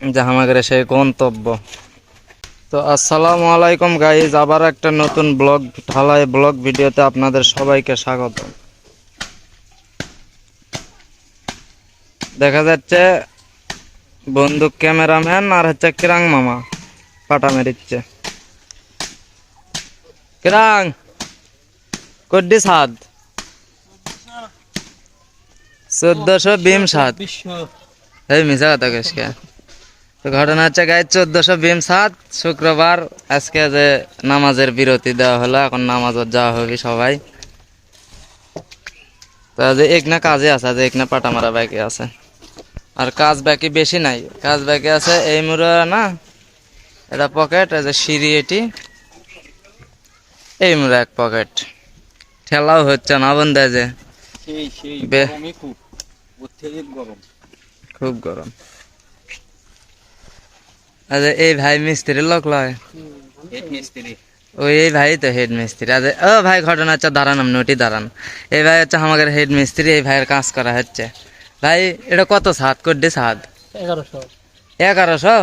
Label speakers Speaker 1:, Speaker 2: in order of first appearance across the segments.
Speaker 1: জাহামাগের সেই গন্তব্য। তো আসসালামু আলাইকুম গাইজ আবার একটা নতুন ব্লগ ঢালাই ব্লগ ভিডিওতে আপনাদের সবাইকে স্বাগত। দেখা যাচ্ছে বন্দুক ক্যামেরাম্যান আর হচ্ছে কিরাং মামা পাটা মেরিচ্ছে কিরাং কড্ডি সাদ। চোদ্দশো বিম সাত এই মিশা কথা কেসকে তো ঘটনা হচ্ছে গাই চোদ্দশো বিম সাত শুক্রবার। আজকে যে নামাজের বিরতি দেওয়া হলো এখন নামাজত যাওয়া হবে সবাই। তো যে এক না কাজে আছে যে এক না পাটা মারা বাকি আছে। আর কাজ বাকি বেশি নাই। কাজ বাকি আছে এই মুড়া না এটা পকেট এই যে সিঁড়ি এটি। এই মুড়া এক পকেট। ঠেলাও হচ্ছে না বন্ধু যে।
Speaker 2: গরম।
Speaker 1: খুব গরম। আচ্ছা এই ভাই মিস্ত্রি লোক লয়।
Speaker 2: মিস্ত্রি
Speaker 1: ওই এই ভাই তো হেড মিস্ত্রি আচ্ছা ও ভাই ঘটনা হচ্ছে দাঁড়ান আপনি ওটি দাঁড়ান। এই ভাই হচ্ছে আমাদের হেড মিস্ত্রি এই ভাইয়ের কাজ করা হচ্ছে। ভাই এটা কত সাত কোটি সাত?
Speaker 2: এগারোশো।
Speaker 1: এগারোশো?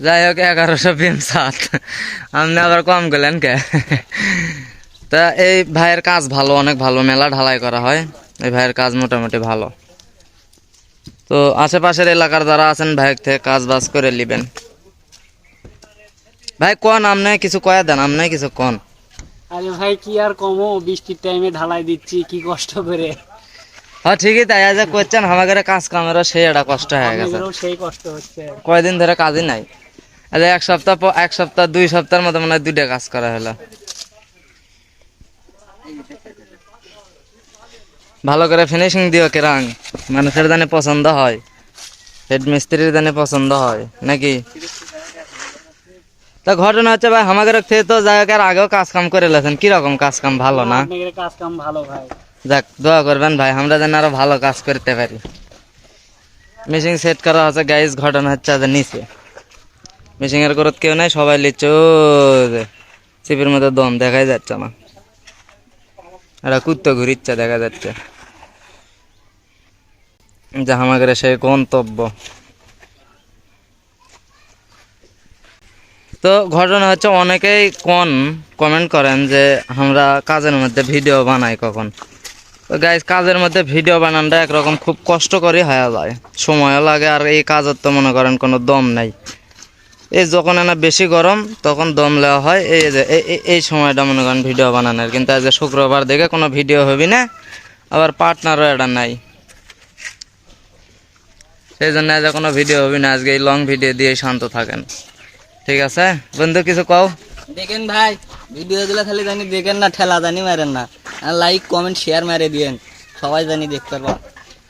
Speaker 1: যাই হোক এগারোশো বিম সাত। আপনি আবার কম গেলেন কে? তা এই ভাইয়ের কাজ ভালো অনেক ভালো মেলা ঢালাই করা হয়। এই ভাইয়ের কাজ মোটামুটি ভালো। তো আশেপাশের এলাকার যারা আছেন ভাই থেকে কাজ বাজ করে নিবেন ভাই কন আমনে কিছু কয়া দেন আমনে কিছু কন?
Speaker 3: আরে ভাই কি আর কমো? বৃষ্টির টাইমে ঢালাই দিচ্ছি কি কষ্ট করে?
Speaker 1: হ্যাঁ ঠিকই তাই আজ করছেন আমাদের কাজ কামেরও সেই একটা কষ্ট হয়ে গেছে।
Speaker 3: সেই কষ্ট হচ্ছে।
Speaker 1: কয়দিন ধরে কাজই নাই। আরে এক সপ্তাহ পর এক সপ্তাহ দুই সপ্তাহের মতো মনে হয় দুইটা কাজ করা হলো। ভালো করে ফিনিশিং দিও কেরাং। মানুষের জানে পছন্দ হয়। হেড মিস্ত্রির জানে পছন্দ হয় নাকি? তা ঘটনা হচ্ছে ভাই আমাদের থেকে তো জায়গার আগেও কাজ কাম করে লেছেন। কীরকম কাজ কাম ভালো না?
Speaker 3: কাজ কাম ভালো ভাই।
Speaker 1: যাক দোয়া করবেন ভাই আমরা যেন আরও ভালো কাজ করতে পারি। মেশিন সেট করা আছে গাইজ ঘটনা হচ্ছে আজ নিচে। মেশিন এর করত কেউ নাই সবাই লিচু চিপির মধ্যে দম দেখাই যাচ্ছে না এটা কুত্তো ঘুরিচ্ছে, দেখা যাচ্ছে। জাহামাগের সেই গন্তব্য। তো ঘটনা হচ্ছে, অনেকেই কোন কমেন্ট করেন যে, আমরা কাজের মধ্যে ভিডিও বানাই কখন? তো গাইজ কাজের মধ্যে ভিডিও বানানটা একরকম খুব কষ্ট করে হয়ে যায়। সময়ও লাগে আর এই কাজের তো মনে করেন কোনো দম নাই। এই যখন না বেশি গরম তখন দম নেওয়া হয়। এই যে এই- সময়টা মনে করেন ভিডিও বানানোর। কিন্তু আজ শুক্রবার দেখে কোনো ভিডিও হবি না আবার পার্টনারও এটা নাই। সেই জন্য আজ কোনো ভিডিও হবি না। আজকে এই লং ভিডিও দিয়ে শান্ত থাকেন। ঠিক আছে? বন্ধু কিছু কও?
Speaker 2: দেখেন ভাই ভিডিও গুলো খালি জানি দেখেন না ঠেলা জানি মারেন না। লাইক কমেন্ট শেয়ার মেরে দিয়েন। সবাই জানি দেখতে পারবা।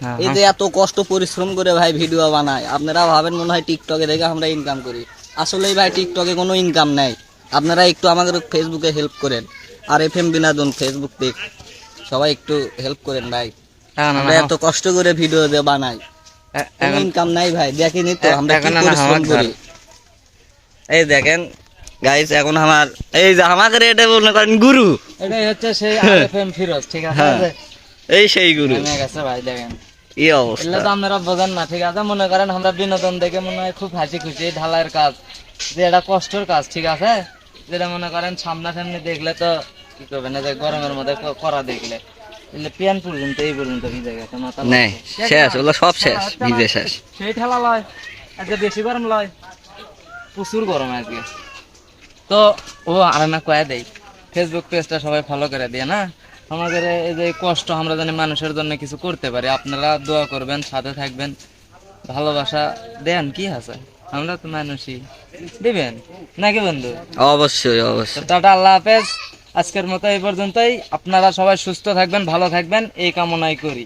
Speaker 1: হ্যাঁ,
Speaker 2: এই যে এত কষ্ট পরিশ্রম করে ভাই ভিডিও বানায়। আপনারা ভাবেন মনে হয় টিকটকে দেখে আমরা ইনকাম করি। আসলেই ভাই টিকটকে কোনো ইনকাম নাই। আপনারা একটু আমাদের ফেসবুকে হেল্প করেন। আর এফ এম বিনোদন ফেসবুক পেজ সবাই একটু হেল্প করেন ভাই। আমরা এত কষ্ট করে ভিডিও দিয়ে বানাই। ইনকাম নাই ভাই দেখেনি তো আমরা কি পরিশ্রম করি। এই দেখেন গাইস এখন আমার এই যে আমাদের এটা মনে করেন গুরু।
Speaker 1: এটাই হচ্ছে সেই এফএম ফিরোজ ঠিক আছে?
Speaker 2: হ্যাঁ। এই সেই গুরু।
Speaker 1: ভাই দেখেন।
Speaker 2: এই
Speaker 1: এগুলো তো আপনারা বোঝেন না ঠিক আছে? মনে করেন আমরা বিনোদন দেখে মনে হয় খুব হাসি খুশি ঢালাইয়ের কাজ। যে এটা কষ্টের কাজ ঠিক আছে? যেটা মনে করেন সামনাসামনি দেখলে তো কি করবেন যে গরমের মধ্যে করা দেখলে। এগুলো পর্যন্ত এই পর্যন্ত ভিজে গেছে মাথা
Speaker 2: নেই শেষ ওগুলো সব শেষ
Speaker 1: ঠেলা হচ্ছে না,
Speaker 2: ভিজে শেষ।
Speaker 1: সেই ঠেলা লয় আজকে বেশি গরম লয়। প্রচুর গরম আজকে। তো ও আর না কয়ে দেই ফেসবুক পেজটা সবাই ফলো করে দিয়ে না? আমাদের এই যে কষ্ট আমরা জানি মানুষের জন্য কিছু করতে পারি। আপনারা দোয়া করবেন সাথে থাকবেন। ভালোবাসা দেন কি আছে? আমরা তো মানুষই। দিবেন? নাকি বন্ধু?
Speaker 2: অবশ্যই অবশ্যই।
Speaker 1: টাটা আল্লাহ হাফেজ। আজকের মতো এই পর্যন্তই। আপনারা সবাই সুস্থ থাকবেন ভালো থাকবেন। এই কামনাই করি।